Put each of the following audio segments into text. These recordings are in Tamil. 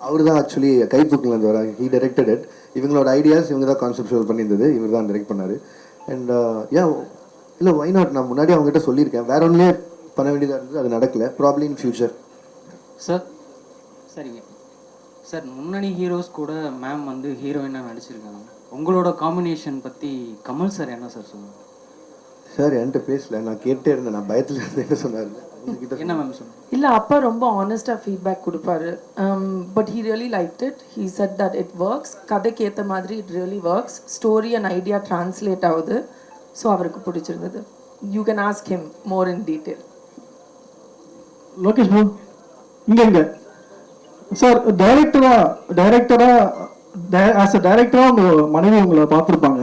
அவர் தான் ஆக்சுவலி கைப்புக்கிலேருந்து வராங்க ஹீ டைரக்டட் இட் இவங்களோட ஐடியாஸ் இவங்க தான் கான்செப்ட் பண்ணியிருந்தது. இவர் தான் டைரக்ட் பண்ணார். அண்ட் யா இல்லை ஒய் நாட் நான் முன்னாடி அவங்ககிட்ட சொல்லியிருக்கேன். வேற ஒன்றுமே பண்ண வேண்டியதாக இருந்தது அது நடக்கல. ப்ராப்ளம் இன் ஃபியூச்சர் சார் சரிங்க. சார் முன்னணி ஹீரோஸ் கூட மேம் வந்து ஹீரோயினாக நடிச்சிருக்காங்க. உங்களோட காம்பினேஷன் பற்றி கமல் சார் என்ன சார் சொல்லுங்கள் சார் என்கிட்ட பேசல. நான் கேட்டே இருந்தேன். நான் பயத்தில் இருந்தேன் சொன்னார்? என்ன மேம் சொல்லுங்க இல்லை அப்பா ரொம்ப ஆனஸ்டாக ஃபீட்பேக் கொடுப்பாரு. But he really like it he said that it works கதைக்கு ஏற்ற மாதிரி it really works story and idea translate ஆகுது. ஸோ அவருக்கு பிடிச்சிருந்தது. You can ask him more in detail Lokesh இங்க இங்க சார் டைரக்டரா டைரக்டரா ஆஸ் அ டைரக்டரா உங்க மனைவி உங்களை பார்த்துருப்பாங்க.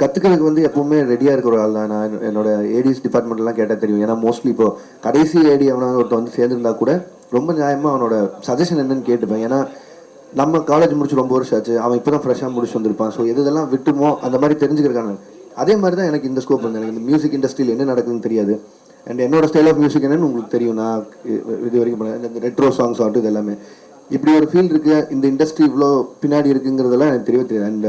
கற்றுக்கிறதுக்கு வந்து எப்பவுமே ரெடியாக இருக்கிற ஒரு ஆள் தான் நான் என்னோட ஏடிஎஸ் டிபார்ட்மெண்ட்லாம் கேட்டால் தெரியும். ஏன்னா மோஸ்ட்லி இப்போ கடைசி ஏடி அவனாக ஒருத்தன் வந்து சேர்ந்துருந்தா கூட ரொம்ப நியாயமாக அவனோட சஜஷன் என்னன்னு கேட்டுப்பேன். ஏன்னா நம்ம காலேஜ் முடிச்சு ரொம்ப வருஷம் ஆச்சு. அவன் இப்போ தான் ஃப்ரெஷ்ஷாக முடிச்சு வந்திருப்பான். ஸோ எது இதெல்லாம் விட்டுமோ அந்த மாதிரி தெரிஞ்சுக்கிறக்கான அதே மாதிரி தான் எனக்கு இந்த ஸ்கோப் வந்து. எனக்கு இந்த மியூசிக் இண்டஸ்ட்ரியில் என்ன நடக்குதுன்னு தெரியாது. அண்ட் என்னோட ஸ்டைல் ஆஃப் மியூசிக் என்னன்னு உங்களுக்கு தெரியும். நான் இது வரைக்கும் பண்ண இந்த ரெட்ரோ சாங்ஸ் ஆகட்டும் இது எல்லாமே. இப்படி ஒரு ஃபீல்ட் இருக்குது இந்த இண்டஸ்ட்ரி இவ்வளோ பின்னாடி இருக்குங்கிறதெல்லாம் எனக்கு தெரியவே தெரியாது. அண்ட்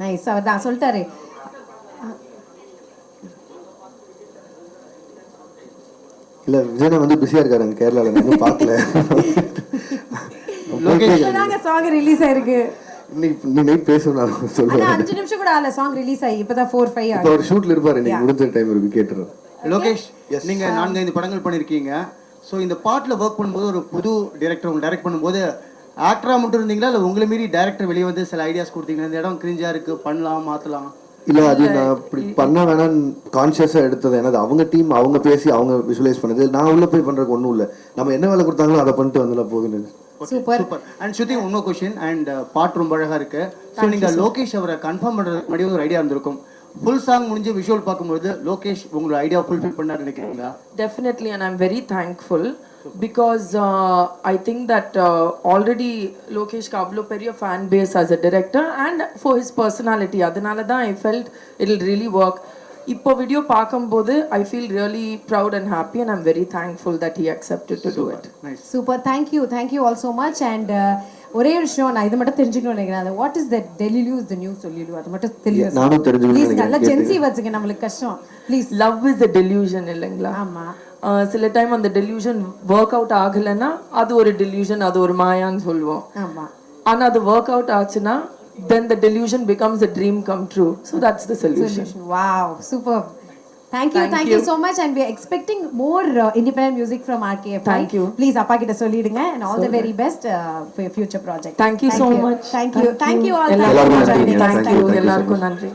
nice அவர் தான் சொல்லிட்டாரு இல்ல விஜயனா வந்து பிஸியா இருக்காரு அங்க கேரளால. நான் இன்னும் பார்க்கல. இப்பதாங்க சாங் ரிலீஸ் ஆயிருக்கு. இன்னைக்கு பேசணும் சொல்லுவேன் அஞ்சு நிமிஷம் கூட ஆகல சாங் ரிலீஸ் ஆகி. இப்பதான் ஃபோர் ஃபைவ் இப்போ ஒரு ஷூட்ல இருப்பாரு இன்னைக்கு. முடிஞ்ச டைம் இருக்கு கேட்டுறேன். லோகேஷ் நீங்க நான்கு ஐந்து படங்கள் பண்ணிருக்கீங்க. ஸோ இந்த பாட்டில் ஒர்க் பண்ணும்போது ஒரு புது டைரக்டர் உங்க டைரக்ட் பண்ணும்போது ஆக்டரா மட்டும் இருந்தீங்களா? இல்லை உங்களை மீறி டைரக்டர் வெளியே வந்து சில ஐடியாஸ் கொடுத்தீங்களா? இந்த இடம் கிரிஞ்சா இருக்கு பண்ணலாம் மாத்தலாம். இல்ல அது நான் அப்படி பண்ண வேணாம்னு கான்சியஸா எடுத்தது. ஏன்னா அவங்க டீம் அவங்க பேசி அவங்க விஷுவலைஸ் பண்ணது. நான் உள்ள போய் பண்றதுக்கு ஒண்ணும் இல்ல. நம்ம என்ன வேலை கொடுத்தாங்களோ அதை பண்ணிட்டு வந்துல போகுதுன்னு சூப்பர். சூப்பர் அண்ட் ஸ்ருதி இன்னொரு கொஸ்டின் அண்ட் பாட்டு ரொம்ப அழகா இருக்கு. ஸோ நீங்க லோகேஷ் அவரை கன்ஃபார்ம் பண்றது முன்னாடி ஒரு ஐடியா இருந்திருக்கும். ஃபுல் சாங் முடிஞ்சு விஷுவல் பார்க்கும்போது லோகேஷ் உங்களோட ஐடியா ஃபுல்ஃபில் பண்ணாரு நினைக்கிறீங்களா? Definitely, and I'm very thankful. Because uh, I think that uh, already Lokesh Kavlo பெரிய fan base as a director and for his personality அதனால தான் I felt it'll really work. இப்போ வீடியோ பார்க்கும்போது I feel really proud and happy and I'm very thankful that he accepted to do it. Super thank you thank you all so much and uh, ஒரே விஷயம் நான் இது மட்டும் தெரிஞ்சுக்கணும்னு நினைக்கிறேன் அது வாட் இஸ் தட் டெலிலு இஸ் த நியூ சொல்லிடு அது மட்டும் தெரியும் நானும் தெரிஞ்சுக்கணும்னு ப்ளீஸ் நல்லா. ஜென்சி வச்சுங்க நம்மளுக்கு கஷ்டம் please Love is a delusion இல்லைங்களா ஆமா Uh, சில டைம் அந்த டெலியூஷன் ஒர்க் அவுட் ஆகலைன்னா அது ஒரு டெலியூஷன் அது ஒரு மாயான்னு சொல்லுவோம் ஆமா ஆனா அது ஒர்க் அவுட் ஆச்சுன்னா then the delusion becomes a dream come true so that's the solution wow super you you. so much, and we are expecting more uh, independent music from RKFI. Thank you. Please, அப்பா கிட்ட சொல்லிடுங்க, and all the very best uh, for your future project. thank you so much Thank you, thank you all. எல்லாருக்கும். நன்றி